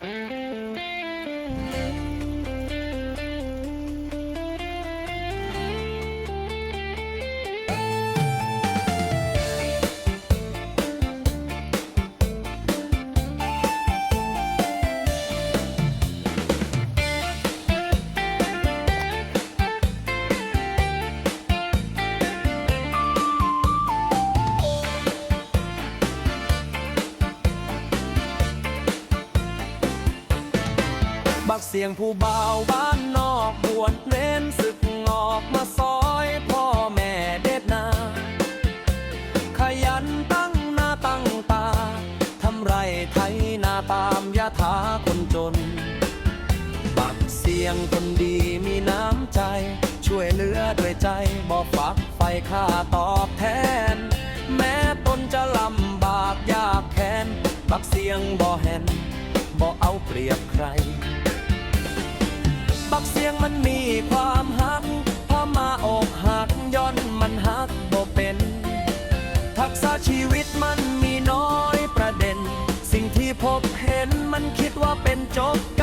บั เสียงผู้บ่าวบ้านนอกบวชเน้นศึกงอกมาซอยพ่อแม่เด็ดนา ขยันตั้งหน้าตั้งตา ทำไรไถนาตามยาถาคนจน บักเสียงคนดีมีน้ำใจ ช่วยเหลือด้วยใจบอกฝักไฟค่าตอบแทน แม้ตนจะลำบากยากแค้น บักเสียงบ่แหนบ่เอาเปรียบใคร บักเสียงมันมีความหักพอมาอกหักย้อนมันหักบ่เป็น ทักษะชีวิตมันมีน้อยประเด็น สิ่งที่พบเห็นมันคิดว่าเป็นจบ